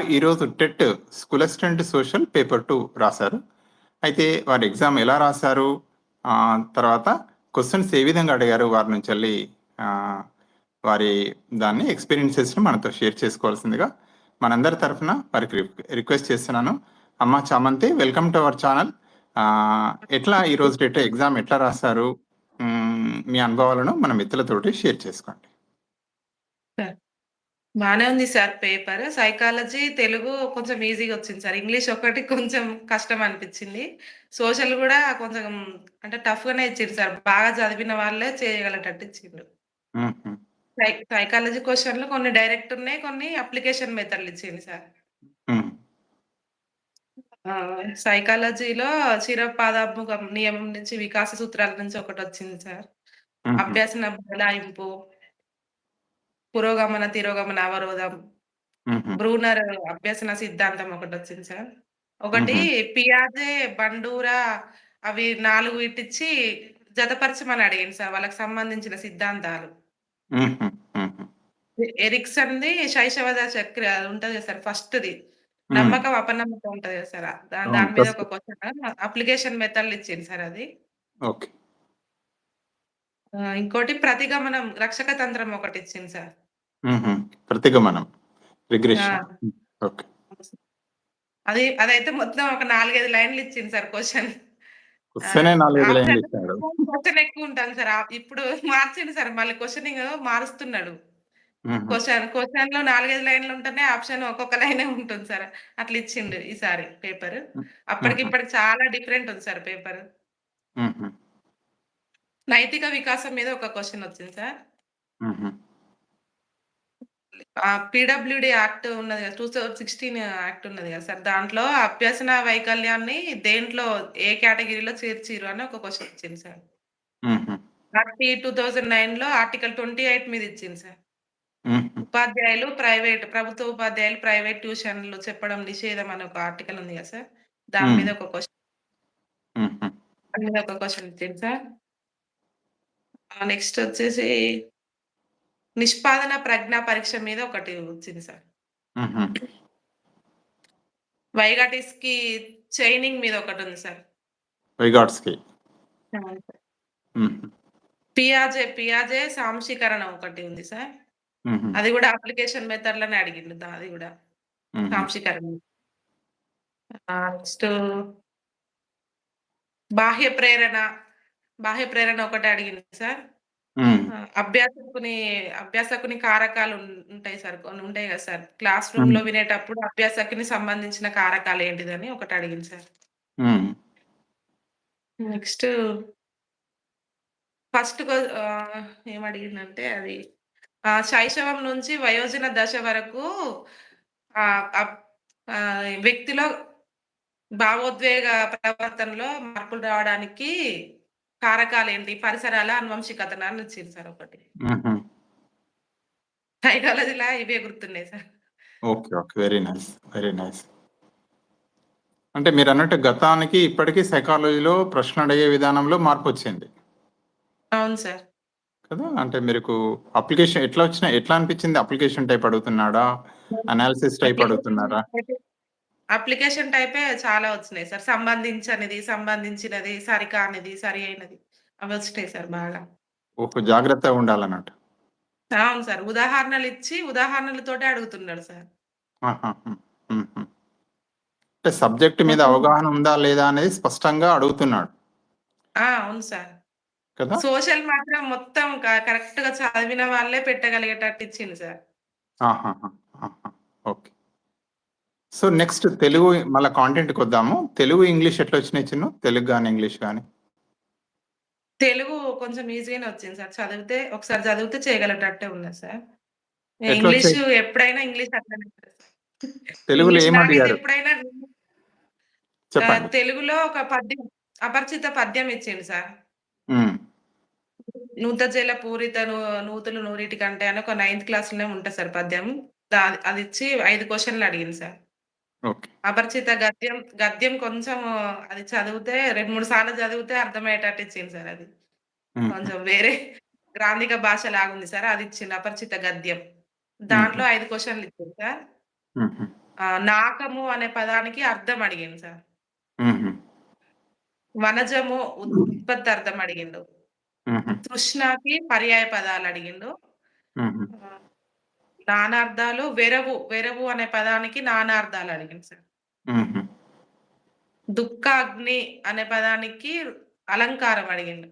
ఈరోజు TET school assistant social paper two రాశారు. అయితే వారి ఎగ్జామ్ ఎలా రాశారు? తర్వాత క్వశ్చన్స్ ఏ విధంగా అడిగారు? వారి నుంచి వెళ్ళి వారి దాన్ని ఎక్స్పీరియన్సెస్ని మనతో షేర్ చేసుకోవాల్సిందిగా మనందరి తరఫున వారికి రిక్వెస్ట్ చేస్తున్నాను. అమ్మ చామంతి వెల్కమ్ టు అవర్ ఛానల్. ఎట్లా ఈ రోజు డేట్ ఎగ్జామ్ ఎట్లా రాశారు? మీ అనుభవాలను మన మిత్రులతోటి షేర్ చేసుకోండి. బానే ఉంది సార్ పేపర్. సైకాలజీ తెలుగు కొంచెం ఈజీగా వచ్చింది సార్. ఇంగ్లీష్ ఒకటి కొంచెం కష్టం అనిపించింది. సోషల్ కూడా కొంచెం అంటే టఫ్ గానే ఇచ్చిండు సార్. బాగా చదివిన వాళ్ళే చేయగలటట్టు ఇచ్చిండు. సైకాలజీ క్వశ్చన్లు కొన్ని డైరెక్ట్ ఉన్నాయి కొన్ని అప్లికేషన్ మెథడ్లు ఇచ్చింది సార్. సైకాలజీలో చిరపాదాత్మక నియమం నుంచి వికాస సూత్రాల నుంచి ఒకటి వచ్చింది సార్. అభ్యాసన బదలాయింపు పురోగమన తిరోగమన అవరోధం. బ్రూనర్ అభ్యసన సిద్ధాంతం ఒకటి వచ్చింది సార్ ఒకటి. పియాజే బండూరా అవి నాలుగు ఇటిచ్చి జతపరచమని అడిగింది సార్ వాళ్ళకి సంబంధించిన సిద్ధాంతాలు. ఎరిక్సన్ది శైశవద చక్ర అది ఉంటది సార్ ఫస్ట్ది మ్మ్. నమ్మకం అపనమ్మకం ఉంటది సార్ దా- దాని మీద. ఒక క్వశ్చన్ అప్లికేషన్ మెథడ్లు ఇచ్చింది సార్ అది ఓకే ఇంకోటి ప్రతిగమనం రక్షక తంత్రం ఒకటి ఇచ్చింది సార్. ప్రతిగమనం. రిగ్రెషన్. ఓకే. అది అదైతే మొత్తం ఒక నాలుగైదు లైన్లు ఇచ్చింది సార్ క్వశ్చన్. క్వశ్చన్ ఎక్కువ ఉంటుంది సార్. ఇప్పుడు మార్చింది సార్ మళ్ళీ క్వశ్చనింగ్ మారుస్తున్నాడు. క్వశ్చన్ క్వశ్చన్లో నాలుగైదు లైన్లు ఉంటేనే ఆప్షన్ ఒక్కొక్క లైనే ఉంటుంది సార్. అట్లా ఇచ్చిండు ఈసారి పేపర్. అప్పటికి. ఇప్పటికి చాలా డిఫరెంట్ ఉంది సార్ పేపర్. నైతిక వికాసం మీద ఒక క్వశ్చన్ వచ్చింది సార్. పీడబ్ల్యూడి యాక్ట్ ఉన్నది కదా టూ థౌజండ్ సిక్స్టీన్ యాక్ట్ ఉన్నది కదా సార్ దాంట్లో అభ్యసన వైకల్యాన్ని దేంట్లో ఏ కేటగిరీలో చేర్చిరు అని ఒక క్వశ్చన్ ఇచ్చింది సార్. ఆర్టీ టూ థౌజండ్ నైన్లో ఆర్టికల్ ట్వంటీ ఎయిట్ మీద ఇచ్చింది సార్. ఉపాధ్యాయులు ప్రైవేట్ ప్రభుత్వ ఉపాధ్యాయులు ప్రైవేట్ ట్యూషన్లు చెప్పడం నిషేధం అని ఒక ఆర్టికల్ ఉంది కదా సార్ దాని. మీద ఒక క్వశ్చన్. దాని మీద ఒక క్వశ్చన్ ఇచ్చింది సార్ నెక్స్ట్ వచ్చేసి నిష్పాదన ప్రజ్ఞా పరీక్ష మీద ఒకటి వచ్చింది సార్. వైగాటిస్కి చైనింగ్ మీద ఒకటి ఉంది సార్ వైగాట్స్కి మ్మ్. పియాజే పియాజే సాంశీకరణ ఒకటి ఉంది సార్. అది కూడా అప్లికేషన్ మెథడ్లోనే అడిగిండు దా- అది కూడా. సాంశీకరణ నెక్స్ట్ బాహ్య ప్రేరణ బాహ్య ప్రేరణ ఒకటి అడిగింది సార్. అభ్యాసకుని అభ్యాసకుని కారకాలు ఉంటాయి సార్ కొన్ని ఉంటాయి కదా సార్. క్లాస్ రూమ్లో వినేటప్పుడు అభ్యాసకుని సంబంధించిన కారకాలు ఏంటిదని ఒకటి అడిగింది సార్. నెక్స్ట్ ఫస్ట్ ఏం అడిగిందంటే అది ఆ, శైశవం నుంచి వయోజన దశ వరకు వ్యక్తిలో భావోద్వేగ ప్రవర్తనలో మార్పులు రావడానికి కారకాలు ఏంటి? పరిసరాల అనువంశికతన అని వచ్చింది సార్ ఒకటి. సైకాలజీలా ఇవే గుర్తున్నాయి sir. Okay okay. Very nice very nice. అంటే మీరు అన్నట్టు గతానికి ఇప్పటికీ సైకాలజీలో ప్రశ్న అడిగే విధానంలో మార్పు వచ్చింది. అవును సార్. కదా? అంటే మీకు అప్లికేషన్ ఎట్లా వచ్చినా ఎట్లా అనిపించింది? అప్లికేషన్ టైప్ అడుగుతున్నాడా? అనాలిసిస్ టైప్ అడుగుతున్నారా? అప్లికేషన్ టైపే చాలా వచ్చినాయి సార్. సంబంధించనిది సంబంధించినది సరికానిది సరి అయినది అవి వచ్చినాయి సార్ బాగా. ఒక జాగ్రత్తగా ఉండాలన్నట్టు. అవును సార్. ఉదాహరణలు ఇచ్చి ఉదాహరణలతోటే అడుగుతున్నాడు సార్. అంటే సబ్జెక్ట్ మీద అవగాహన ఉందా లేదా అనేది స్పష్టంగా అడుగుతున్నాడు. అవును సార్. కదా? సోషల్ మాత్రం మొత్తం కరెక్ట్గా చదివిన వాళ్ళే పెట్టగలిగేటట్టు ఇచ్చింది sir. Okay. So next Telugu మళ్ళీ కాంటెంట్కి వద్దాము తెలుగు ఇంగ్లీష్ ఎట్లా వచ్చినాయి చిన్న? తెలుగు కానీ ఇంగ్లీష్ కానీ తెలుగు కొంచెం ఈజీగానే వచ్చింది సార్. చదివితే ఒకసారి చదివితే చేయగలటట్టే ఉన్నది సార్. ఇంగ్లీష్? ఎప్పుడైనా ఇంగ్లీష్ అట్లనే. తెలుగులో ఎప్పుడైనా తెలుగులో ఒక పద్యం అపరిచిత పద్యం ఇచ్చిండు సార్. నూత జల పూరిత నూతులు నూరిటి కంటే అని ఒక నైన్త్ క్లాస్లోనే ఉంటుంది సార్ పద్యం. అది ఇచ్చి ఐదు క్వశ్చన్లు అడిగింది సార్. అపరిచిత గద్యం గద్యం కొంచెం అది చదివితే రెండు మూడు సార్లు చదివితే అర్థమయ్యేటట్టు ఇచ్చింది సార్ అది. కొంచెం వేరే గ్రాంధిక భాష లాగుంది సార్ అది ఇచ్చింది అపరిచిత గద్యం. దాంట్లో ఐదు క్వశ్చన్లు ఇచ్చింది సార్. నాకము అనే పదానికి అర్థం అడిగిండు సార్. వనజము ఉత్ ఉత్పత్తి అర్థం అడిగిండు. తృష్ణకి పర్యాయ పదాలు అడిగిండు. నానార్థాలు వెరవు, వెరవు అనే పదానికి నానార్థాలు అడిగిండు సార్. దుఃఖాగ్ని అనే పదానికి అలంకారం అడిగిండు.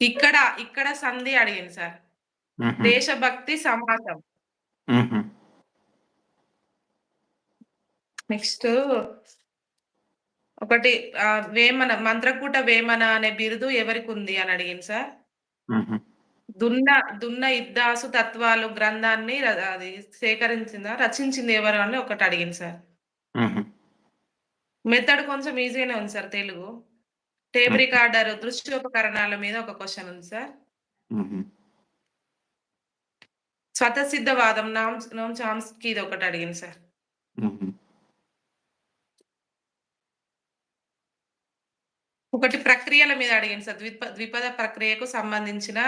ఇక్కడ, ఇక్కడ సంధి అడిగిండు సార్. దేశభక్తి సమాసం. నెక్స్టు ఒకటి వేమన మంత్రకూట వేమన అనే బిరుదు ఎవరికుంది అని అడిగిండు సార్. దున్న దున్న ఇద్దాసు తత్వాలు గ్రంథాన్ని అది సేకరించిందా, రచించింది ఎవరు అని ఒకటి అడిగిండు సార్. మెథడ్ కొంచెం ఈజీగానే ఉంది సార్ తెలుగు. టేప్. రికార్డర్ దృశ్యోపకరణాల మీద ఒక క్వెషన్ ఉంది సార్. స్వతసిద్ధవాదం నామ్ నోమ్ చామ్స్కీ ఇది ఒకటి అడిగిండు సార్. ఒకటి ప్రక్రియల మీద అడిగిండు సార్. ద్విప ద్విపద ప్రక్రియకు సంబంధించిన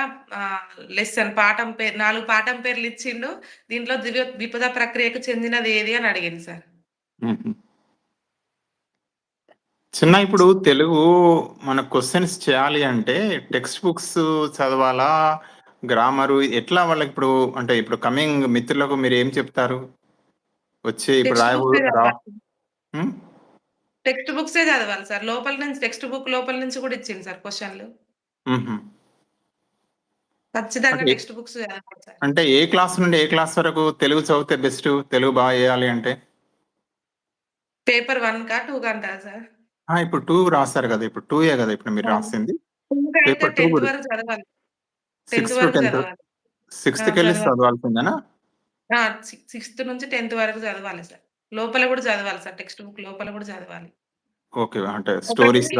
లెసన్ పాఠం పేరు 4 పాఠం పేర్లు ఇచ్చిండు. దీంట్లో ద్వివ ద్విపద ప్రక్రియకు చెందినది ఏది అని అడిగిండు సార్. చిన్న ఇప్పుడు తెలుగు మన క్వెషన్స్ చేయాలి అంటే టెక్స్ట్ బుక్స్ చదవాలా? గ్రామరు ఎట్లా వాళ్ళకిప్పుడు అంటే ఇప్పుడు కమింగ్ మిత్రులకు మీరేం చెప్తారు? వచ్చి ఇప్పుడు టెక్స్ట్ బుక్సే చదవాలి సార్. లోపల నుంచి టెక్స్ట్ బుక్ లోపల నుంచి కూడా ఇచ్చిండు సార్. హుహు. ఖచ్చితంగా టెక్స్ట్ బుక్స్ చదవాలి సార్. అంటే ఏ క్లాస్ నుండి ఏ క్లాస్ వరకు తెలుగు చదివితే బెస్టు? తెలుగు బాగా చేయాలి అంటే? పేపర్ 1కా? 2కా అంటారా సార్? ఇప్పుడు 2 రాసారు కదా! ఇప్పుడు 2ఏ కదా! ఇప్పుడు మీరు! రాసింది. 2 అయితే పేపర్ 2 10థ్ కూడా వరకు చదవాలి. 10థ్ 6 టు వరకు 10థ్ చదవాలి. ఆ! 6థ్‌కెళ్ళి చదవాలి. చదవాల్సిందేనా? సిక్స్త్ నుంచి 10థ్ వరకు చదవాలి సార్. లోపల కూడా చదవాలి సార్. టెక్స్ట్ బుక్ లోపల కూడా చదవాలి. ఓకే. అంటే ఒకటి స్టోరీస్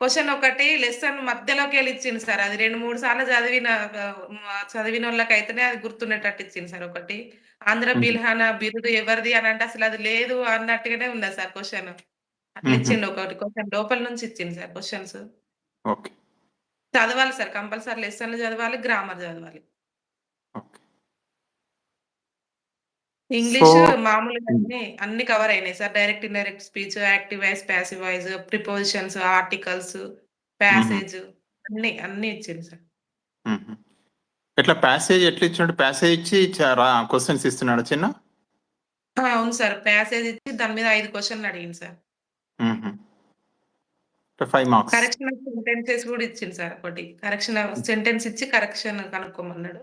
క్వెషన్ ఒకటి లెసన్ మధ్యలోకెళ్ళి ఇచ్చిండు సార్. అది 2, 3 సార్లు చదివిన ఆహ్, మ చదివినోళ్ళకైతేనే అది గుర్తుండేటట్టు ఇచ్చిండు సార్ ఒకటి. ఆంధ్ర. బిల్హన బిరుదు ఎవరిది అని అంటే అసలు అది లేదు అన్నట్టుగానే ఉన్నది సార్ క్వెషన్. అట్లా. ఇచ్చిండు ఒకటి క్వెషన్ లోపల నుంచి ఇచ్చిండు సార్. ఓకే. చదవాలి సార్. కంపల్సరీ లెసన్‌లు చదవాలి. గ్రామర్ చదవాలి. ఓకే. సో ఇంగ్లీషు మామూలుగా. అన్నీ, అన్నీ కవర్ అయినాయి sir. Direct, indirect speech, active voice, passive voice, prepositions, articles. Passage అన్నీ, అన్నీ ఇచ్చిండు సార్. ఎట్లా ప్యాసేజ్ ఎట్లా ఇచ్చిండు? ప్యాసేజ్ ఇచ్చి క్వెషన్స్ ఇస్తున్నాడా చిన్న? అవును సార్. ప్యాసేజ్ ఇచ్చి దాని మీద 5 క్వెషన్‌లు అడిగిండు sir. 5 marks. Correction of sentences కూడా ఇచ్చిండు సార్ ఒకటి. కరెక్షన్ ఆఫ్ సెంటెన్స్ ఇచ్చి కరెక్షన్ కనుక్కోమన్నాడు.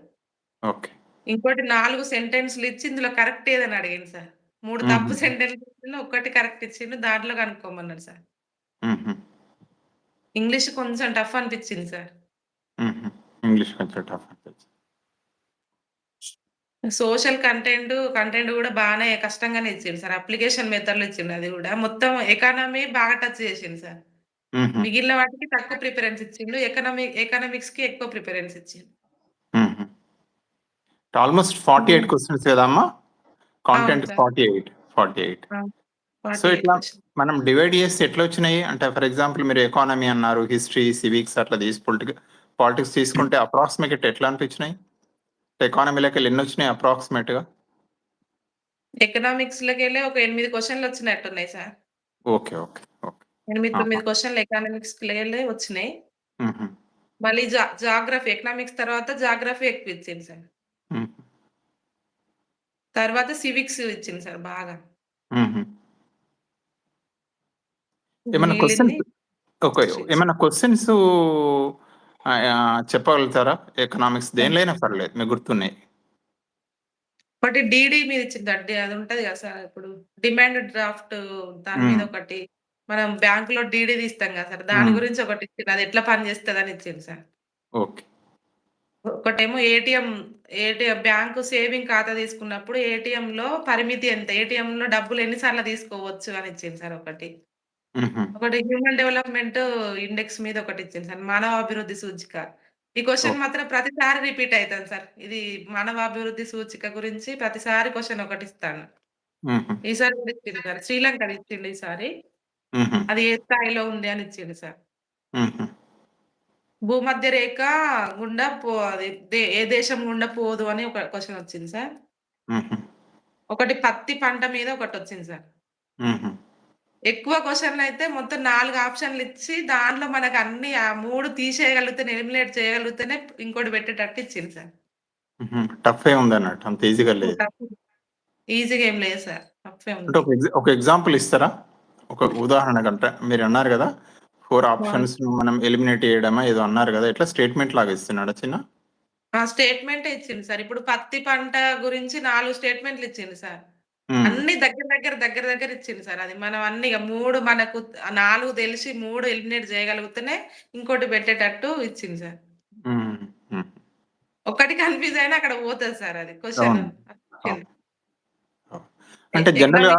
ఓకే. ఇంకోటి 4 సెంటెన్స్‌లు ఇచ్చి ఇందులో కరెక్ట్ ఏదని అడిగిండు సార్. 3 తప్పు హుహు. సెంటెన్స్‌లు ఇచ్చిండు. ఒక్కటి కరెక్ట్ ఇచ్చిండు. దాంట్లో కనుక్కోమన్నాడు సార్. ఇంగ్లీష్ కొంచెం టఫ్ అనిపించింది సార్. ఇంగ్లీష్ కొంచెం టఫ్ అనిపించింది. సోషల్ కంటెంట్, కంటెంట్ కూడా బానే కష్టంగానే ఇచ్చిండు సార్. అప్లికేషన్ మెథడ్‌లో ఇచ్చిండు అది కూడా. మొత్తం ఎకానమీ బాగా టచ్ చేసిండు సార్. మిగిలిన వాటికి తక్కువ ప్రిఫరెన్స్ ఇచ్చిండు. ఎకనామి ఎకనామిక్స్‌కి ఎక్కువ ప్రిఫరెన్స్ ఇచ్చిండు. Almost 48 hmm. క్వెషన్స్ కదమ్మా? Content sir. 48. 48. ఆ! సో 48 ఇట్లా. మనం డివైడ్ చేస్తే ఎట్లొచ్చినాయి? అంటే ఫర్ ఎగ్జాంపుల్ మీరు ఎకానమీ అన్నారు, హిస్టరీ, సివిక్స్ అట్లా తీసి పొలిటిక పాలిటిక్స్ తీసుకుంటే అప్రాక్సిమేట్ ఎట్లా అనిపించినాయి? ఎకానమీలోకెళ్ళి ఎన్నొచ్చినాయి అప్రాక్సిమేట్‌గా? ఎకనామిక్స్‌లోకెళ్ళి ఒక 8 క్వెషన్‌లు వచ్చినట్టున్నాయి సార్. ఓకే. ఓకే. ఓకే. 8, ఆహా! 9 క్వెషన్‌లు ఎకనామిక్స్‌కెళ్ళి వచ్చినాయి. మళ్ళీ జాగ్రఫీ ఎకనామిక్స్ తర్వాత జాగ్రఫీ ఎక్కువ ఇచ్చిండు సార్. తర్వాత సివిక్స్ ఇచ్చిండు సార్ బాగా. మిగిలింది క్వెషన్స్ ఓకే. ఆహ్, ఆహ్, చెప్పగలుగుతారా? ఎకనామిక్స్ ఆ! దేనిలో అయినా పర్లేదు మీకు గుర్తున్నయి. ఒకటి డీడీ మీద ఇచ్చిందండి. అది ఉంటది కదా సార్ ఇప్పుడు డిమాండ్ డ్రాఫ్ట్ దాని మీద హ్మ్. ఒకటి మనం బ్యాంక్‌లో డీడీ తీస్తాం కదా సార్. దాని హ్మ్. గురించి ఒకటి ఇచ్చిండు. అది ఎట్లా పనిచేస్తదని ఇచ్చిండు సార్. ఓకే. ఒకటేమో ఏటీఎం, ఏటీఎం బ్యాంకు సేవింగ్ ఖాతా తీసుకున్నప్పుడు ఏటీఎంలో పరిమితి ఎంత? ఏటీఎంలో డబ్బులు ఎన్ని సార్లు తీసుకోవచ్చు అని ఇచ్చిండు సార్ ఒకటి. ఒకటి హ్యూమన్ డెవలప్‌మెంట్ ఇండెక్స్ మీద ఒకటి ఇచ్చిండు సార్. మానవాభివృద్ధి సూచిక. ఈ ఓకే. మాత్రం ప్రతిసారి రిపీట్ అయితది సార్. ఇది మానవాభివృద్ధి సూచిక గురించి ప్రతిసారి క్వెషన్ ఒకటి ఇస్తాను. ఈసారి కూడా ఇచ్చిండు సార్. శ్రీలంకది ఇచ్చిండు ఈసారి. అది ఏ స్థాయిలో ఉంది అని ఇచ్చిండు సార్. భూమధ్య రేఖ గుండా పో అది ఏ దేశం గుండా పోదు అని ఒక క్వెషన్ వచ్చింది సార్. ఒకటి పత్తి పంట మీద ఒకటొచ్చింది సార్. హుహు. ఎక్కువ క్వెషన్‌లయితే మొత్తం 4 ఆప్షన్‌లిచ్చి దాంట్లో మనకు అన్ని ఆ 3 తీసేయగలిగితేనే ఎలిమినేట్ చేయగలిగితేనే ఇంకోటి పెట్టేటట్టు ఇచ్చింది సార్. టఫే ఉందన్నట్టు. అంత ఈజీగా లేదు. ఈజీగా ఏం లేదు సార్. టఫే అంటే ఉంది. ఒక ఎగ్జా ఒక ఎగ్జాంపుల్ ఇస్తారా? ఒక ఉదాహరణ గంట మీరన్నారు గదా! 4 ఆప్షన్స్‌ను మనం ఎలిమినేట్ చేయడమా ఏదో అన్నారు గదా! ఎట్లా స్టేట్‌మెంట్ లాగా ఇస్తున్నాడా చిన్న? ఆ! స్టేట్‌మెంటే ఇచ్చింది సార్. ఇప్పుడు పత్తి పంట గురించి 4 స్టేట్‌మెంట్‌లు ఇచ్చింది సార్. అన్నీ దగ్గర దగ్గర, దగ్గర దగ్గర ఇచ్చింది సార్. అది మనం అన్ని 3 మనకు 4 తెలిసి 3 ఎలిమినేట్ చేయగలిగితేనే ఇంకోటి పెట్టేటట్టు ఇచ్చింది సార్. ఒకటి కన్‌ఫ్యూజ్ అయినా అక్కడ పోతది సార్ అది. అవును. అంటే ఆ!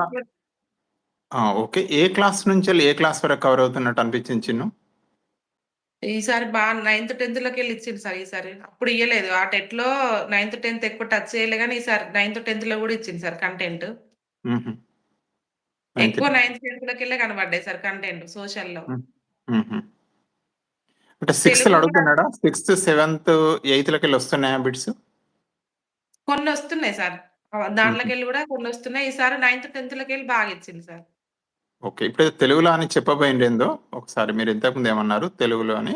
ఓకే. ఏ క్లాస్ నుంచెల్లి ఏ క్లాస్ వరకు కవర్ అవుతున్నట్టు అనిపించింది చిన్ను? ఈసారి బా నైన్త్, 10థ్‌లోకెళ్ళి ఇచ్చిండు సార్ ఈసారి. అప్పుడు ఇయ్యలేదు. ఆ టెట్‌లో నైన్త్, 10థ్ ఎక్కువ టచ్ చేయలే గాని ఈసారి నైన్త్, 10థ్‌లో గూడా ఇచ్చింది సార్ కంటెంట్. హుహు. నైన్త్ ఎక్కువ నైన్త్, 10థ్‌లోకెళ్ళే కనపడ్డాయి సార్ కంటెంట్ సోషల్‌లో. హ్మ్. హుహు. అంటే తెలుగు 6థ్‌లో గూడా అడుగుతున్నాడా? 6థ్, 7థ్, 8థ్‌లోకెళ్ళి వస్తున్నాయా బిట్స్? కొన్నొస్తున్నాయి సార్. ఆహ్, హుహు. దాంట్లోకెళ్ళి గూడా కొన్నొస్తున్నాయి. ఈసారి నైన్త్, 10థ్‌లోకెళ్ళి బాగా ఇచ్చింది సార్. ఓకే. ఇప్పుడేదో తెలుగులో అని చెప్పబోయిండేందో ఒకసారి మీరు ఇంతకుముందు ఏమన్నారు తెలుగులో అని?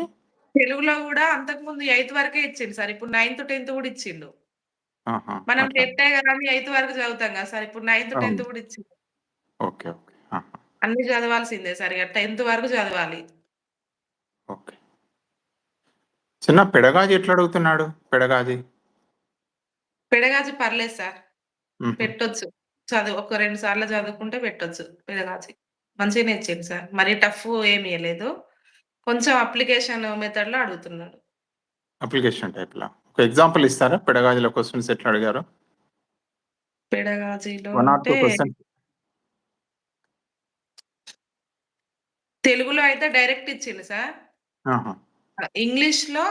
తెలుగులో గూడా అంతకుముందు ఎయిత్ వరకే ఇచ్చిండు సార్. ఇప్పుడు నైన్త్, 10థ్ గూడా ఇచ్చిండు. మనం గదా అని ఎయిత్ వరకు చదువుతాం గదా సార్. ఇప్పుడు నైన్త్, 10థ్ అవును. గూడా ఇచ్చిండు. ఓకే. ఓకే. అన్నీ చదవాల్సిందే సార్. ఇగ 10థ్ వరకు చదవాలి. ఓకే. చిన్న పెడగాజీ ఎట్లా అడుగుతున్నాడు? పెడగాజీ? పెడగాజి పర్లేదు సార్. పెట్టొచ్చు. చదువు ఒక 2 సార్లు చదువుకుంటే పెట్టొచ్చు పెడగాజి. మంచిగానే ఇచ్చిండు సార్. మరీ టఫ్ ఏమి ఇయ్యలేదు. కొంచెం అప్లికేషన్ మెథడ్‌లో అడుగుతున్నాడు. అప్లికేషన్ టైప్‌లా? ఒక ఎగ్జాంపుల్ ఇస్తారా? పెడగాజీలో క్వెషన్స్ ఎట్లా అడిగారో? పెడగాజీలో 1 ఆర్ 2 అంటే క్వెషన్స్ తెలుగులో అయితే డైరెక్ట్ ఇచ్చిండు సార్. ఆహ్, ఇంగ్లీష్‌లో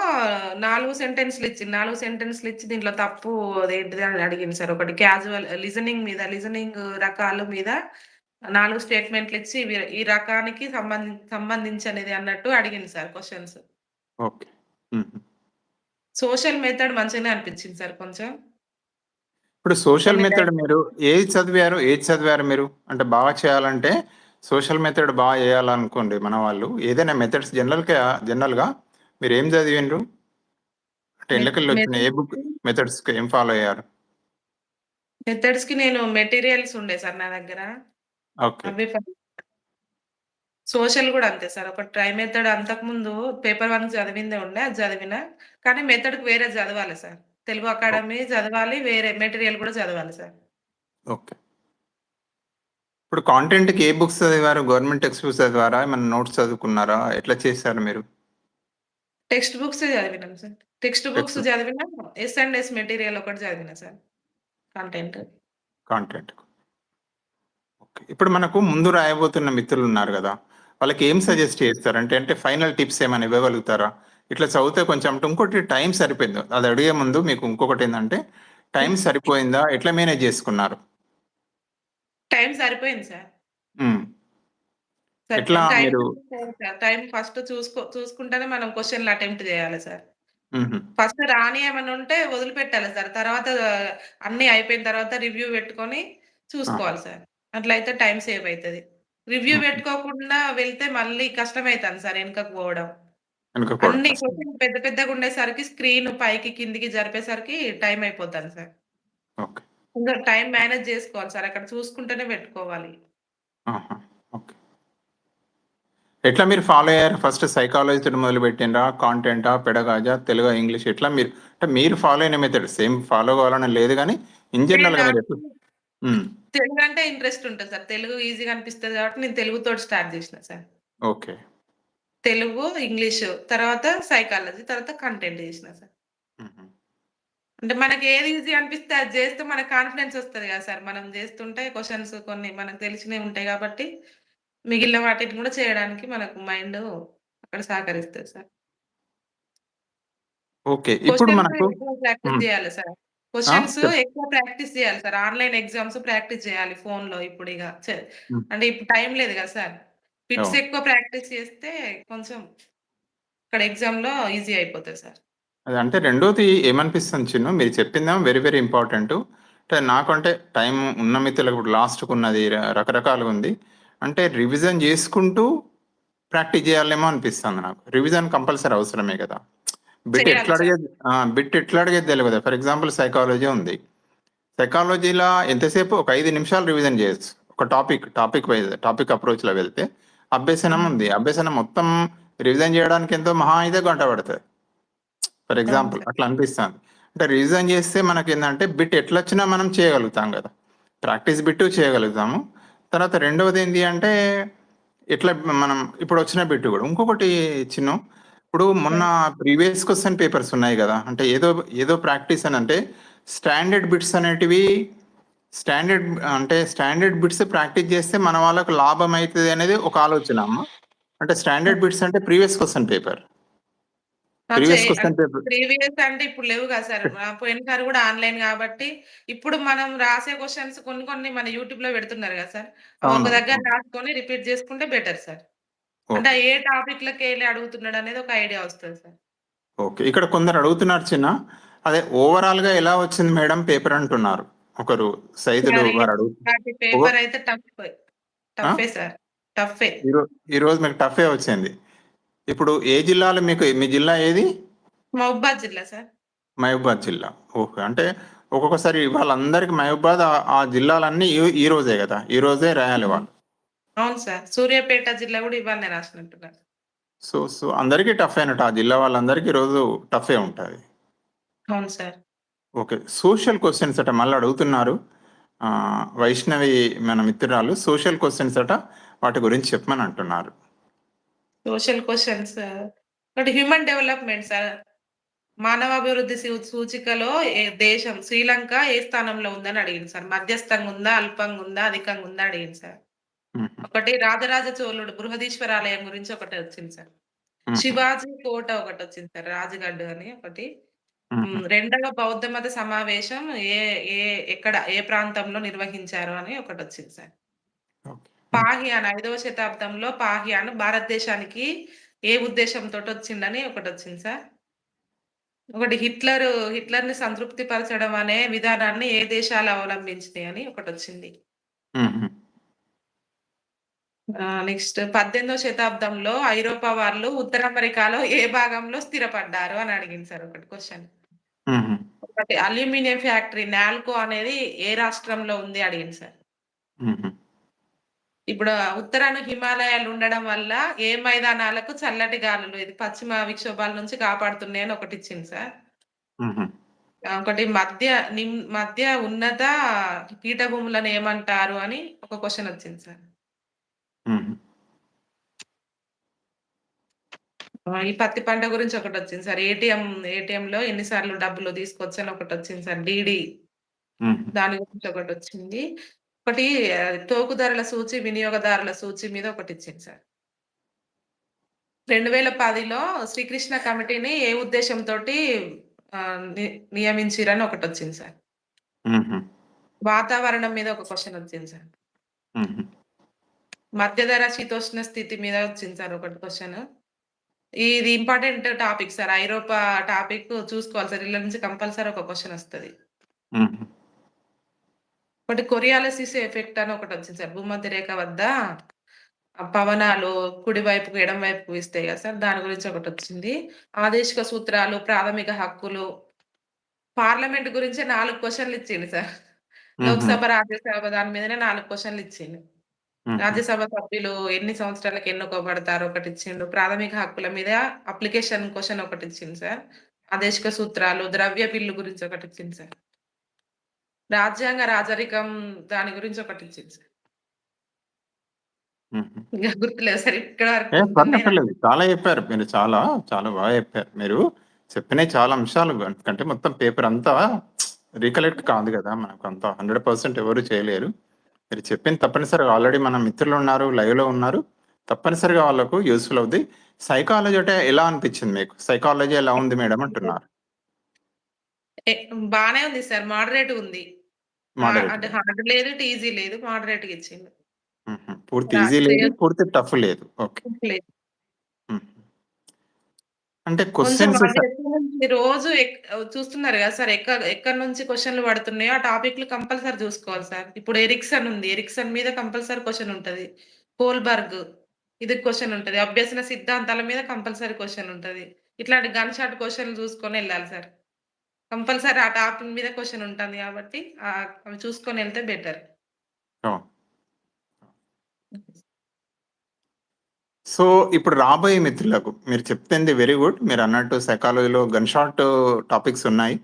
4 సెంటెన్స్‌లు ఇచ్చిండు. 4 సెంటెన్స్‌లు ఇచ్చి దీంట్లో తప్పు అదేంటిది అని అడిగిండు సార్. ఒకటి క్యాజువల్ లిజనింగ్ మీద లిజనింగ్ రకాల మీద 4 స్టేట్‌మెంట్‌లు ఇచ్చి ఈ రకానికి సంబంధి సంబంధించనిది అన్నట్టు అడిగిండు సార్. హుహు. సోషల్ మెథడ్ మంచిగానే అనిపించింది సార్ కొంచెం. ఇప్పుడు సోషల్ మెథడ్ మీరు ఏది చదివారు? ఏది చదివారు మీరు? అంటే బాగా చేయాలంటే సోషల్ మెథడ్ బా చేయాలనుకోండి మన వాళ్ళు. ఏదైనా మెథడ్స్ జనరల్‌గా జనరల్‌గా మీరేం చదివిండ్రు? అంటే మె ఎళ్ళకెళ్ళొచ్చినాయి. ఏ బుక్ మెథడ్స్‌కి ఏం ఫాలో అయ్యారు? మెథడ్స్‌కి నేను మెటీరియల్స్ ఉండే సార్ నా దగ్గర. ఓకే. అవే ఫ సోషల్ గూడా అంతే సార్. ఒక ట్రై మెథడ్ అంతకుముందు పేపర్ 1 చదివిందే ఉండే. అది చదివినా. కానీ మెథడ్‌కి వేరే చదవాలి సార్. తెలుగు ఓహ్! అకాడమీ చదవాలి. వేరే మెటీరియల్ గూడా చదవాలి సార్. ఓకే. ఇప్పుడు కాంటెంట్‌కి ఏ బుక్స్ చదివారు? గవర్నమెంట్ టెక్స్ట్ బుక్స్ చదివారా? ఏమన్నా నోట్స్ చదువుకున్నారా? ఎట్లా చేశారు మీరు? టెక్స్ట్ బుక్సే చదివినాం సార్. టెక్స్ట్ బుక్స్ టెక్స్ట్ చదివినా, ఎస్ అండ్ ఎస్ మెటీరియల్ ఒకటి చదివినా సార్. కంటెంట్. కాంటెంట్. ఇప్పుడు మనకు ముందు రాయబోతున్న మిత్రులున్నారు గదా! వాళ్ళకి ఏం. సజెస్ట్ చేస్తారు? అంటే, ఫైనల్ టిప్స్ ఏమైనా ఇవ్వగలుగుతారా? ఇట్లా చదివితే కొంచెం ఇంకోటి టైం సరిపోయిందా? అది అడిగే ముందు మీకు ఇంకొకటేందంటే టైం సరిపోయిందా? ఎట్లా మేనేజ్ చేసుకున్నారు? టైం సరిపోయింది సార్. హ్మ్. ఎట్లా మీరు. టైం ఫస్ట్ చూసుకో చూసుకుంటేనే మనం క్వెషన్‌లు అటెంప్ట్ చేయాలి సార్. ఫస్ట్ రానియి ఏమన్నా ఉంటే వదిలిపెట్టాలి సార్. తర్వాత అన్నీ అయిపోయిన తర్వాత రివ్యూ పెట్టుకొని! చూసుకోవాలి సార్. అట్లయితే టైం సేవ్ అయితది. రివ్యూ. పెట్టుకోకుండా వెళ్తే మళ్ళీ కష్టమైతాంది సార్ ఎనకకు పోవడం. అన్ని. క్వెషన్‌లు పెద్ద పెద్దగుండేసరికి స్క్రీన్ పైకి కిందికి జరిపేసరికి టైం అయిపోతాంది సార్. ఓకే. టైం మేనేజ్ చేసుకోవాలి సార్. అక్కడ చూసుకుంటూనే పెట్టుకోవాలి. ఆహా! ఓకే. ఎట్లా మీరు ఫాలో అయ్యారు? ఫస్ట్ సైకాలజీతోటి మొదలుపెట్టిండ్రా? కాంటెంటా? పెడగాజా? తెలుగా? ఇంగ్లీష్ ఎట్లా మీరు అంటే మీరు ఫాలో అయిన మెథడ్ సేమ్ ఫాలో కావాలని లేదు గానీ, ఇన్ అంటే జనరల్‌గా మీరు నాకు ఎట్లా హ్మ్. తెలుగంటే ఇంట్రెస్ట్ ఉంటది సార్. తెలుగు ఈజీగా అనిపిస్తది కాబట్టి నేను తెలుగుతోటి స్టార్ట్ చేసినా సార్. ఓకే. తెలుగు, ఇంగ్లీషు తర్వాత సైకాలజీ తర్వాత కంటెంట్ చేసినా సార్. అంటే మనకి ఏది ఈజీ అనిపిస్తే అది చేస్తే మనకు కాన్ఫిడెన్స్ వస్తది కదా సార్. మనం చేస్తుంటే క్వెషన్స్ కొన్ని మనకు తెలిసినవి ఉంటాయి కాబట్టి, మిగిలిన వాటిని కూడా చేయడానికి మనకు మైండు అక్కడ సహకరిస్తది సార్. ఓకే. ఇప్పుడు మనకు ప్రాక్టీస్. చేయాలి సార్. క్వెషన్స్ చెప్ ఎక్కువ ప్రాక్టీస్ చేయాలి సార్. ఆన్‌లైన్ ఎగ్జామ్స్ ప్రాక్టీస్ చేయాలి ఫోన్‌లో ఇప్పుడిగ. చె హ్మ్. అంటే ఇప్పుడు టైం లేదు కదా సార్. అవును. ఎక్కువ ప్రాక్టీస్ చేస్తే కొంచెం ఇక్కడ ఎగ్జామ్‌లో ఈజీ అయిపోతది సార్. అది అంటే రెండోది ఏమనిపిస్తుంది చిన్ను మీరు చెప్పిందేమో వెరీ వెరీ ఇంపార్టెంటు. అంటే నాకంటే టైం ఉన్న మిత్రులకు ఇప్పుడు లాస్ట్‌కున్నది ర రకరకాలుగా ఉంది. అంటే రివిజన్ చేసుకుంటూ ప్రాక్టీస్ చేయాలేమో అనిపిస్తుంది నాకు. రివిజన్ కంపల్సరీ అవసరమే కదా! బిట్ ఎట్లా. అడిగేది! బిట్ ఎట్లా అడిగేది తెలవదు. ఫర్ ఎగ్జాంపుల్ సైకాలజీ ఉంది. సైకాలజీలో ఎంతసేపు ఒక 5 నిమిషాలు రివిజన్ చేయొచ్చు. ఒక టాపిక్, టాపిక్ వైస్ టాపిక్ అప్రోచ్‌లో వెళ్తే. అభ్యసనం. ఉంది. అభ్యసనం మొత్తం రివిజన్ చేయడానికి ఎంతో మహా అయితే గంట పడతది. For example. అట్లా అనిపిస్తాంది. అంటే రివిజన్ చేస్తే మనకేందంటే బిట్ ఎట్లొచ్చినా మనం చేయగలుగుతాం కదా! ప్రాక్టీస్ బిట్టు చేయగలుగుతాము. తర్వాత రెండవది ఏంది అంటే ఇట్లా మనం ఇప్పుడు వచ్చిన బిట్ కూడా. ఇంకొకటి చిన్ను ఇప్పుడు మొన్న హ్మ్. ప్రీవియస్ క్వెషన్ పేపర్స్ ఉన్నాయి కదా! అంటే ఏదో ఏదో ప్రాక్టీస్ అని అంటే స్టాండర్డ్ బిట్స్ అనేటివి స్టాండర్డ్ అంటే స్టాండర్డ్ బిట్స్ ప్రాక్టీస్ చేస్తే మన వాళ్ళకి లాభం అయితది అనేది ఒక ఆలోచన అమ్మ. అంటే స్టాండర్డ్ బిట్స్ అంటే ప్రీవియస్ క్వెషన్ పేపర్. ప్రీవియస్ అంటే పేపర్ ప్రీవియస్ అంటే ఇప్పుడు లేవు కదా సార్. పోయినసారి కూడా ఆన్‌లైన్ కాబట్టి ఇప్పుడు మనం రాసే క్వెషన్స్ కొన్ని కొన్ని మన యూట్యూబ్‌లో పెడుతున్నారు కదా సార్. ఒక. దగ్గర. రాసుకొని రిపీట్ చేసుకుంటే బెటర్ సార్. అంటే. ఏ టాపిక్‌లకెళ్ళి అడుగుతున్నాడు అనేది ఒక ఐడియా వస్తది సార్. ఓకే. ఇక్కడ కొందరు అడుగుతున్నారు చిన్న. అదే ఓవరాల్‌గా ఎలా వచ్చింది మేడం పేపర్ అంటున్నారు. ఒకరు సైదులు వారు పేపర్ అయితే టఫ్. టఫే సార్. టఫే. ఈరో ఈరోజు మీకు టఫే వచ్చింది. ఇప్పుడు ఏ జిల్లాలో మీకు మీ జిల్లా ఏది? మహబూబాద్ జిల్లా సార్. మహబూబాద్ జిల్లా. ఓకే. అంటే ఒక్కొక్కసారి వాళ్ళందరికి మహబూబాద్ ఆ జిల్లాలన్నీ ఈ ఈ రోజే కదా! ఈ రోజే రాయాలి. వాళ్ళు. అవును సార్. సూర్యాపేట జిల్లా కూడా ఇవాళనే రాసినట్టున్నారు. సో సో అందరికీ టఫేనట. ఆ జిల్లా వాళ్ళందరికీ ఈరోజు టఫే ఉంటది. అవును సార్. ఓకే. సోషల్ క్వెషన్స్ అట మళ్ళీ అడుగుతున్నారు. వైష్ణవి మన మిత్రురాలు సోషల్ క్వెషన్స్ అట వాటి గురించి చెప్పమని అంటున్నారు. సోషల్ క్వెషన్స్ ఒకటి హ్యూమన్ డెవలప్‌మెంట్ సార్. మానవాభివృద్ధి సూచికలో ఏ దేశం శ్రీలంక ఏ స్థానంలో ఉందని అడిగింది సార్. మధ్యస్థంగా ఉందా? అల్పంగా ఉందా? అధికంగా ఉందా? అడిగింది సార్. ఒకటి రాజరాజ చోళుడు బృహదీశ్వర ఆలయం గురించి ఒకటి వచ్చింది సార్. శివాజీ కోట ఒకటొచ్చింది సార్. రాజగడ్డు అని ఒకటి. రెండవ బౌద్ధ మత సమావేశం ఏ ఏ ఎక్కడ ఏ ప్రాంతంలో నిర్వహించారు అని ఒకటొచ్చింది సార్. ఓకే. హ్మ్. పాహియాన్ ఐదవ శతాబ్దంలో పాహియాన్ భారతదేశానికి ఏ ఉద్దేశంతోటొచ్చిండని ఒకటొచ్చింది సార్. ఒకటి హిట్లరు హిట్లర్‌ని సంతృప్తి పరచడం అనే విధానాన్ని ఏ దేశాలు అవలంబించినాయని ఒకటొచ్చింది. హుహు. ఆహ్, నెక్స్ట్ 18వ శతాబ్దంలో ఐరోపా వాళ్ళు ఉత్తర అమెరికాలో ఏ భాగంలో స్థిరపడ్డారు అని అడిగింది సార్ ఒకటి. హుహు. ఒకటి అల్యూమినియం ఫ్యాక్టరీ నాల్కో అనేది ఏ రాష్ట్రంలో ఉంది అడిగింది సార్. ఇప్పుడు ఉత్తరాన హిమాలయాలు ఉండడం వల్ల ఏ మైదానాలకు చల్లటి గాలులు ఇది పశ్చిమ విక్షోభాల నుంచి కాపాడుతున్నాయని ఒకటిచ్చింది సార్. హుహు. ఆహ్, ఒకటి మధ్య నిమ్ మధ్య ఉన్నత పీఠభూములను ఏమంటారు అని ఒక క్వెషన్ వచ్చింది సార్. హుహు. ఆ! ఈ పత్తి పంట గురించి ఒకటొచ్చింది సార్. ఏటీఎం ఏటీఎంలో ఎన్ని సార్లు డబ్బులు తీసుకోవచ్చని ఒకటొచ్చింది సార్. డీడీ హుహు. దాని గురించి ఒకటొచ్చింది. ఒకటి ఆహ్, తోకు ధరల సూచి, వినియోగదారుల సూచి మీద ఒకటిచ్చింది సార్. 2010లో శ్రీకృష్ణ కమిటీని ఏ ఉద్దేశంతోటి ఆహ్, ని నియమించిరని ఒకటొచ్చింది సార్. హుహు. వాతావరణం మీద ఒక క్వెషన్ వచ్చింది సార్. హుహు. మధ్యధర శీతోష్ణ స్థితి మీద వచ్చింది సార్ ఒకటి క్వెషన్. ఇది ఇంపార్టెంట్ టాపిక్ సార్. ఐరోపా టాపిక్ చూసుకోవాలి సార్. ఈళ్ళ నుంచి కంపల్సరీ ఒక క్వెషన్ వస్తది. ఒకటి కొరియాలిసిస్ ఎఫెక్ట్ అని ఒకటొచ్చింది సార్. భూమధ్య రేఖ వద్ద పవనాలు కుడి వైపుకు, ఎడమ వైపుకు వీస్తాయి కదా సార్. దాని గురించి ఒకటొచ్చింది. ఆదేశిక సూత్రాలు, ప్రాథమిక హక్కులు, పార్లమెంట్ గురించే 4 క్వెషన్‌లు ఇచ్చిండు సార్. లోక్‌సభ, రాజ్యసభ దాని మీదనే 4 క్వెషన్‌లు ఇచ్చిండు. రాజ్యసభ సభ్యులు ఎన్ని సంవత్సరాలకు ఎన్నుకోబడతారో ఒకటిచ్చిండు. ప్రాథమిక హక్కుల మీద అప్లికేషన్ క్వెషన్ ఒకటిచ్చిండు సార్. ఆదేశిక సూత్రాలు, ద్రవ్య బిల్లు గురించి ఒకటిచ్చింది సార్. రాజ్యాంగ రాజరికం దాని గురించి ఒకటిచ్చింది సార్. హుహు. ఇగ గుర్తులేదు సార్. ఇక్కడి వరకు ఏ. పర్లేదు. చాలా చెప్పారు. మీరు చాలా, చాలా బాగా చెప్పారు. మీరు చెప్పినయి చాలా అంశాలు ఎందుకంటే మొత్తం పేపర్ అంతా రికలెక్ట్ కాదు గదా! మనకంత 100% ఎవరు చేయలేరు. మీరు చెప్పింది తప్పనిసరిగా ఆల్రెడీ మన మిత్రులున్నారు, లైవ్‌లో ఉన్నారు. తప్పనిసరిగా వాళ్ళకు యూజ్‌ఫుల్ అవుద్ది. సైకాలజీ అంటే ఎలా అనిపించింది మీకు? సైకాలజీ ఎలా ఉంది మేడం అంటున్నారు. బానే ఉంది సార్. అంటే మోడరేట్‌గా. హార్డ్ లేదు, ఈజీ లేదు. మోడరేట్‌గా ఇచ్చిండు. హుహు. పూర్తి ఈజీ లేదు. పూర్తి టఫ్ లేదు. ఓకే. అంటే ఎక్కడి నుంచి రోజు చూస్తున్నారు కదా సార్ ఎక్క ఎక్కడి నుంచి క్వెషన్‌లు పడుతున్నాయో ఆ టాపిక్‌లు కంపల్సరీ చూసుకోవాలి సార్. ఇప్పుడు ఎరిక్సన్ ఉంది. ఎరిక్సన్ మీద కంపల్సరీ క్వెషన్ ఉంటది. హోల్బర్గ్ ఇది క్వెషన్ ఉంటది. అభ్యసన సిద్ధాంతాల మీద కంపల్సరీ క్వెషన్ ఉంటది. ఇట్లాంటి గన్ షాట్ క్వెషన్‌లు చూసుకొని ఎళ్ళాలి సార్. కంపల్సరీ ఆ టాపిక్ మీద క్వెషన్ ఉంటుంది కాబట్టి అవి చూసుకొని ఎళ్తే బెటర్. సో, ఇప్పుడు రాబోయే మిత్రులకు మీరు చెప్తుంది వెరీ గుడ్. మీరన్నట్టు సైకాలజీలో గన్ షాట్ టాపిక్స్ ఉన్నాయి.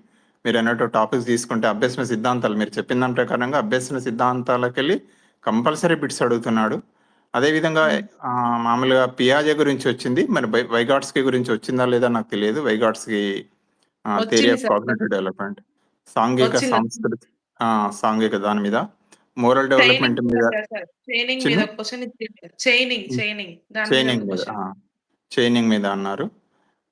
మీరన్నట్టు టాపిక్స్ తీసుకుంటే అభ్యసన సిద్ధాంతాలు మీరు చెప్పిన దాని ప్రకారంగా అభ్యసన సిద్ధాంతాలకెళ్ళి కంపల్సరీ బిట్స్ అడుగుతున్నాడు. అదేవిధంగా. ఆహ్, మామూలుగా పియాజే గురించి వచ్చింది. మరి వైగాట్స్‌కి గురించి వచ్చిందా లేదా నాకు తెలియదు. వైగాట్స్‌కి థియరీ ఆఫ్. Cognitive development. సాంఘిక. సంస్కృతి! సాంఘిక దాని మీద. మోరల్ డెవలప్‌మెంట్ మీద సార్ సార్. చైనింగ్ మీద ఇచ్చిండు. చైనింగ్. చైనింగ్ మీద చైనింగ్ ఒక మీద. క్వెషన్. ఆ! చైనింగ్ మీద అన్నారు.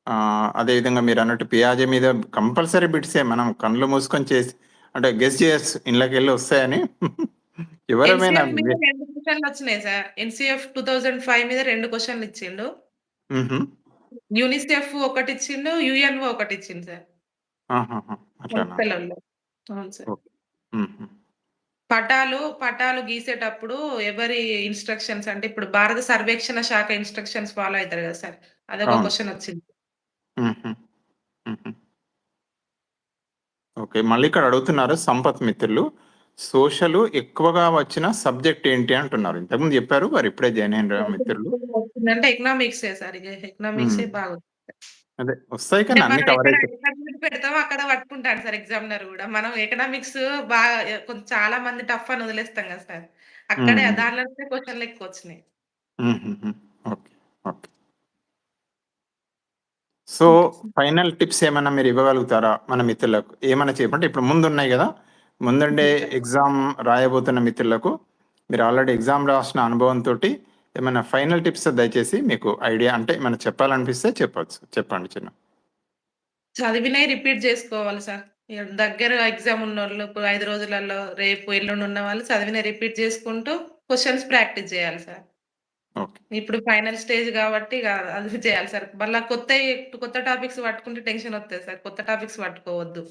ఆహ్, అదేవిధంగా మీరన్నట్టు పియాజే మీద కంపల్సరీ బిట్సే మనం కళ్ళు మూసుకొని చేసి అంటే గెస్ చేయొచ్చు ఇండ్లకెళ్ళి వస్తాయని. ఎవరమైనా ఎన్‌సీఎఫ్ మీద వె 2 క్వెషన్‌లు వచ్చినాయి సార్. ఎన్‌సీఎఫ్ 2005 మీద 2 క్వెషన్‌లు ఇచ్చిండు. యూనిసెఫ్ ఒకటిచ్చిండు. యూఎన్‌ఓ ఒకటిచ్చిండు సార్. ఆహాహా! అట్లానా? సంస్థలలో. అవును సార్. పటాలు, పటాలు గీసేటప్పుడు ఎవరి ఇన్‌స్ట్రక్షన్స్ అంటే ఇప్పుడు భారత సర్వేక్షణ శాఖ ఇన్‌స్ట్రక్షన్స్ ఫాలో అయితారు కదా సార్. అదొక. క్వెషన్ వచ్చింది. ఓకే. మళ్ళీ ఇక్కడ అడుగుతున్నారు సంపత్ మిత్రులు. సోషలు ఎక్కువగా వచ్చిన సబ్జెక్ట్ ఏంటి అంటున్నారు. ఇంతకుముందు చెప్పారు. వారు ఇప్పుడే జాయిన్ అయిన మిత్రులు. వచ్చిందంటే ఎకనామిక్సే సార్. ఎకనామిక్సే హ్మ్. అదే వస్తాయి కానీ అన్ని నుండి పెడతామో అక్కడ పట్టుకుంటాడు సార్ ఎగ్జామినర్ గూడా. మనం ఎకనామిక్స్ బాగా కొంచెం చాలా మంది టఫ్ అని వదిలేస్తాం కదా సార్. అక్కడే హ్మ్. దాంట్లోనే క్వెషన్‌లు ఎక్కువొచ్చినాయి. హుహుహు. Okay. Okay. So. Final tips ఏమన్నా మీరు ఇవ్వగలుగుతారా మన మిత్రులకు? ఏమన్నా చెప్పంటే ఇప్పుడు ముందున్నాయి గదా! ముందుండే హ్మ్. ఎగ్జామ్ రాయబోతున్న మిత్రులకు మీరు ఆల్రెడీ ఎగ్జామ్ రాసిన అనుభవంతోటి ఏమన్నా ఫైనల్ టిప్స్ దయచేసి మీకు ఐడియా అంటే ఏమన్నా చెప్పాలనిపిస్తే చెప్పొచ్చు. చెప్పండి చిన్న. చదివినయి రిపీట్ జేసుకోవాలి సార్. దగ్గర ఎగ్జామ్ ఉన్నోళ్ళు ఇప్పుడు 5 రోజులలో రేపు, ఎల్లుండి ఉన్నవాళ్ళు చదివినయి రిపీట్ జేసుకుంటూ క్వెషన్స్ ప్రాక్టీస్ జేయాలి సార్. ఇప్పుడు ఫైనల్ స్టేజ్ గాబట్టి ఇగ అది చేయాలి సార్. మళ్ళా కొత్తయి కొత్త టాపిక్స్ పట్టుకుంటే టెన్షన్ వత్తది సార్. కొత్త టాపిక్స్ పట్టుకోవద్దు.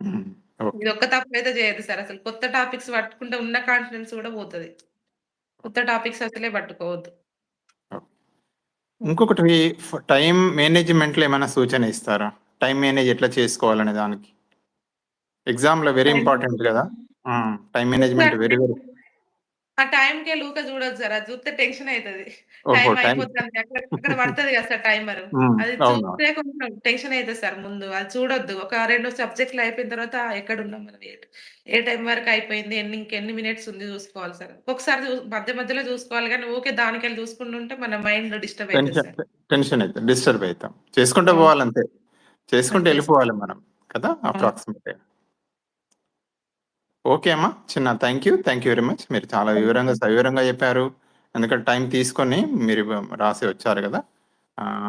హ్మ్. ఓకే. ఇదొక్క తప్పైతే చేయొద్దు సార్ అసలు. కొత్త టాపిక్స్ పట్టుకుంటే ఉన్న కాన్ఫిడెన్స్ గూడా పోతది. కొత్త టాపిక్స్ అసలే పట్టుకోవద్దు. ఇంకొకటి ఫ్ టైమ్ మేనేజ్‌మెంట్‌లో ఏమైనా సూచన ఇస్తారా? టైమ్ మేనేజ్ ఎట్లా చేసుకోవాలనే దానికి? ఎగ్జామ్‌లో వెరీ టైమ్ ఇంపార్టెంట్! ఆ! టైమ్ మేనేజ్‌మెంట్ వెరీ వెరీ ఆ టైమ్‌కెళ్ళి ఊకే చూడొద్దు సార్. అది చూస్తే టెన్షన్ అయితది. టైమ్ అయిపోతుంది. అక్కడ అక్కడ పడతది కదా సార్ టైమరు. అది. చూస్తే కొంచెం టెన్షన్ అయితది సార్ ముందు. అది చూడొద్దు. ఒక 2 సబ్జెక్ట్‌లు అయిపోయిన తర్వాత ఎక్కడున్నాం మనం? ఏ టైం వరకు అయిపోయింది? ఎన్ని ఇంకెన్ని మినిట్స్ ఉంది చూసుకోవాలి సార్. ఒక్కొక్కసారి చూ మధ్య మధ్యలో చూసుకోవాలి గానీ ఊకే దానికెళ్ళి చూసుకుంటూ ఉంటే మన మైండ్ డిస్టర్బ్ అయితది టెన్షన్ అయితది. డిస్టర్బ్ అయితాం. చేసుకుంటూ. పోవాలంతే. చేసుకుంటూ. ఎళ్ళిపోవాలి మనం. కదా! అవును. అప్రాక్సిమేట్‌గా. ఓకే అమ్మా. చిన్న thank you. Thank you very much. మీరు చాలా వివరంగా, సవివరంగా చెప్పారు. ఎందుకంటే టైం తీసుకొని మీరు రాసి వచ్చారు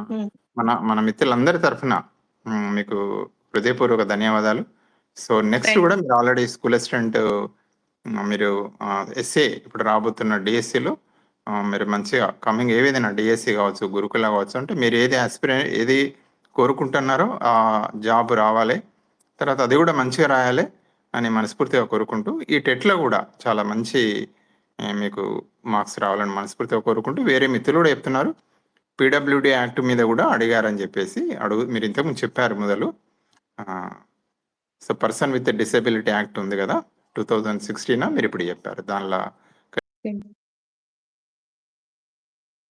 హ్మ్. మన మన మిత్రులందరి తరఫున. మీకు హృదయపూర్వక ధన్యవాదాలు. సో, నెక్స్ట్ థాంక్ గూడా మీరు ఆల్రెడీ స్కూల్ అసిస్టెంట్. మీరు ఎస్ఏ ఇప్పుడు రాబోతున్న డీఎస్సీలో మీరు మంచిగా కమింగ్ ఏవేదైనా డీఎస్సీ గావచ్చు, గురుకుల గావచ్చు అంటే మీరు ఏది యాస్పిరె ఏది కోరుకుంటున్నారో ఆ జాబ్ రావాలి. తర్వాత అది గూడా మంచిగా రాయాలి అని మనస్ఫూర్తిగా కోరుకుంటూ, ఈ టెట్‌లో గూడా చాలా మంచి మీకు మార్క్స్ రావాలని మనస్ఫూర్తిగా కోరుకుంటూ, వేరే మిత్రులు గూడా చెప్తున్నారు. పీడబ్ల్యూడీ యాక్ట్ మీద గూడా అడిగారని జెప్పేసి అడుగు మీరు ఇంతకుముందు చెప్పారు మొదలు. So, person with disability act ఉంది గదా! 2016 మీరిప్పుడు చెప్పారు. దానిలా హ్మ్.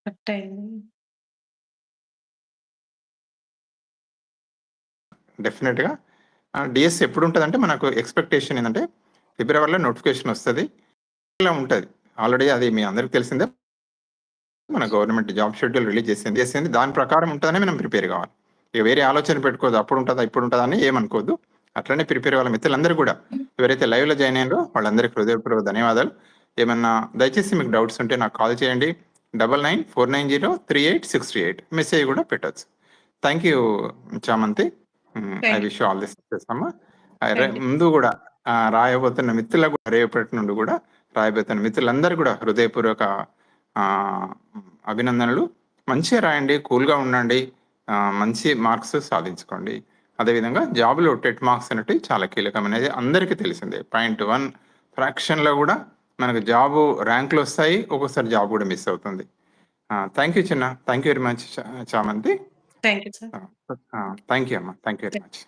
కట్ అయింది. డెఫినిట్‌గా ఆహ్, డీఎస్సీ ఎప్పుడుంటదంటే మనకు ఎక్స్‌పెక్టేషన్ ఏందంటే ఫిబ్రవరిలో నోటిఫికేషన్ వస్తది. ఉంటది. ఆల్రెడీ అది మీ అందరికి తెలిసిందే. మన గవర్నమెంట్ జాబ్ షెడ్యూల్ రిలీజ్ చేసింది. చేసింది. దాని ప్రకారం ఉంటదనే మనం ప్రిపేర్ గావాలి. ఇక వేరే ఆలోచన పెట్టుకోవద్దు. అప్పుడుంటదా, ఇప్పుడుంటదా అని ఏమనుకోవద్దు. అట్లనే ప్రిపేర్ అవ్వాలి మిత్రులందరూ గూడా. ఎవరైతే లైవ్‌లో జాయిన్ అయ్యిండ్రో వాళ్ళందరికీ హృదయపూర్వక ధన్యవాదాలు. ఏమన్నా దయచేసి మీకు డౌట్స్ ఉంటే నాకు కాల్ చేయండి. 9949038638 మెసేజ్ గూడా పెట్టొచ్చు. Thank you Chamanthi. Hmm. I thank you. Wish you all the success ah. ఆహ్, రే థాంక్ యూ. ముందు ఆహ్, రాయబోతున్న మిత్రులకు రేపటి నుండి గూడా రాయబోతున్న మిత్రులందరూ గూడా హృదయపూర్వక అభినందనలు. మంచిగా రాయండి. కూల్‌గా ఉండండి. మంచి మార్క్స్ సాధించుకోండి అదేవిధంగా జాబ్లో టెట్ మార్క్స్ అనేవి చాలా కీలకం అనేది అందరికీ తెలిసిందే పాయింట్ వన్ ఫ్రాక్షన్లో కూడా మనకు జాబు ర్యాంకులు వస్తాయి ఒక్కోసారి జాబ్ కూడా మిస్ అవుతుంది థ్యాంక్ యూ చిన్న thank you very much Chamanti thank you sir thank you అమ్మా థ్యాంక్ యూ వెరీ మచ్